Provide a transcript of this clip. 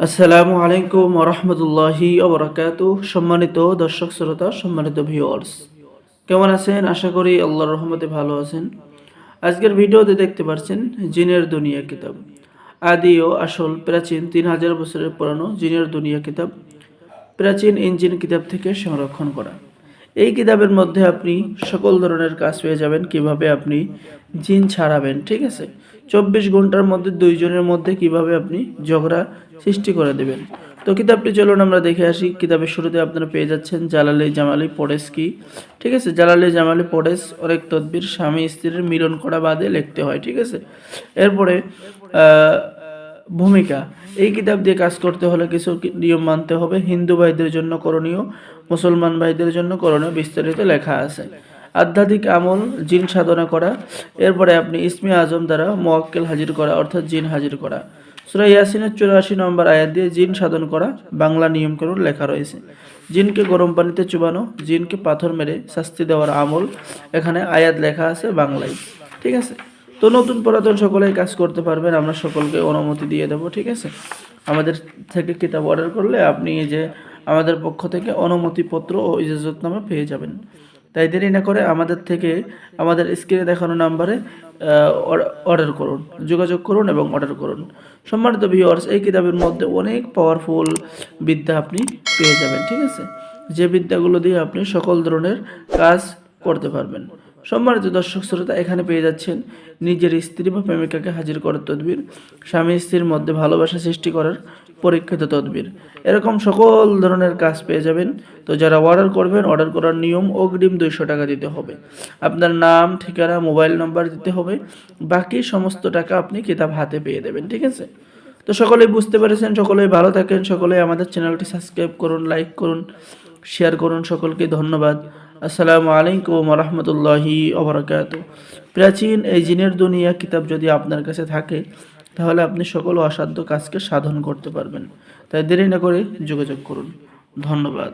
আসসালামু আলাইকুম রহমতুল্লাহি ওবরাকাত সম্মানিত দর্শক, শ্রোতা, সম্মানিত ভিউয়ার্স কেমন আছেন? আশা করি আল্লাহর রহমতে ভালো আছেন। আজকের ভিডিওতে দেখতে পাচ্ছেন জিনের দুনিয়া কিতাব। আদি ও আসল প্রাচীন তিন হাজার বছরের পুরানো জিনের দুনিয়া কিতাব, প্রাচীন ইঞ্জিন কিতাব থেকে সংরক্ষণ করা। এই কিতাবের মধ্যে আপনি সকল ধরনের কাজ পেয়ে যাবেন, কীভাবে আপনি জিন ছাড়াবেন, ঠিক আছে? চব্বিশ ঘণ্টার মধ্যে, দুইজনের মধ্যে কীভাবে আপনি ঝগড়া সৃষ্টি করে দেবেন। তো কিতাবটি চলুন আমরা দেখে আসি। কিতাবের শুরুতে আপনারা পেয়ে যাচ্ছেন জালালি জামালি পরেশ কি? ঠিক আছে, জালালি জামালি পরেশ অনেক তদ্বির স্বামী স্ত্রীর মিলন করা বাদে লিখতে হয়, ঠিক আছে? এরপরে ভূমিকা। এই কিতাব দিয়ে কাজ করতে হলে কিছু নিয়ম মানতে হবে। হিন্দু ভাইদের জন্য করণীয়, মুসলমান ভাইদের জন্য করণীয় বিস্তারিত লেখা আছে। আধ্যাত্মিক আমল, জিন সাধনা করা। এরপরে আপনি ইসমি আজম দ্বারা মোয়াক্কেল হাজির করা, অর্থাৎ জিন হাজির করা। সুরা ইয়াসিনের চুরাশি নম্বর আয়াত দিয়ে জিন সাধন করা বাংলা নিয়মকানুন লেখা রয়েছে। জিনকে গরম পানিতে চুবানো, জিনকে পাথর মেরে শাস্তি দেওয়ার আমল এখানে আয়াত লেখা আছে বাংলায়। ঠিক আছে? তো নতুন পুরাতন সকলেই কাজ করতে পারবেন, আমরা সকলকে অনুমতি দিয়ে দেবো, ঠিক আছে? আমাদের থেকে কিতাব অর্ডার করলে আপনি যে আমাদের পক্ষ থেকে অনুমতিপত্র ও ইজাজতনামা পেয়ে যাবেন। তাই দেরি না করে আমাদের থেকে আমাদের স্ক্রিনে দেখানো নাম্বারে অর্ডার করুন, যোগাযোগ করুন এবং অর্ডার করুন। সম্মানিত ভিওয়ার্স এই কিতাবের মধ্যে অনেক পাওয়ারফুল বিদ্যা আপনি পেয়ে যাবেন, ঠিক আছে? যে বিদ্যাগুলো দিয়ে আপনি সকল ধরনের কাজ করতে পারবেন। সম্মানিত দর্শক শ্রোতা, এখানে পেয়ে যাচ্ছেন নিজের স্ত্রী বা প্রেমিকাকে হাজির করার তদবির, স্বামী স্ত্রীর মধ্যে ভালোবাসা সৃষ্টি করার পরীক্ষিত তদবির। এরকম সকল ধরনের কাজ পেয়ে যাবেন। তো যারা অর্ডার করবেন, অর্ডার করার নিয়ম অগ্রিম দুইশো টাকা দিতে হবে। আপনার নাম, ঠিকানা, মোবাইল নাম্বার দিতে হবে। বাকি সমস্ত টাকা আপনি কিতাব হাতে পেয়ে দেবেন, ঠিক আছে? তো সকলেই বুঝতে পেরেছেন, সকলেই ভালো থাকেন, সকলেই আমাদের চ্যানেলটি সাবস্ক্রাইব করুন, লাইক করুন, শেয়ার করুন, সকলকে ধন্যবাদ। আসসালামু আলাইকুম রহমতুল্লাহি অবরাকাত প্রাচীন এই জিনের দুনিয়া কিতাব যদি আপনার কাছে থাকে, তাহলে আপনি সকল অসাধ্য কাজকে সাধন করতে পারবেন। তাই দেরি না করে যোগাযোগ করুন। ধন্যবাদ।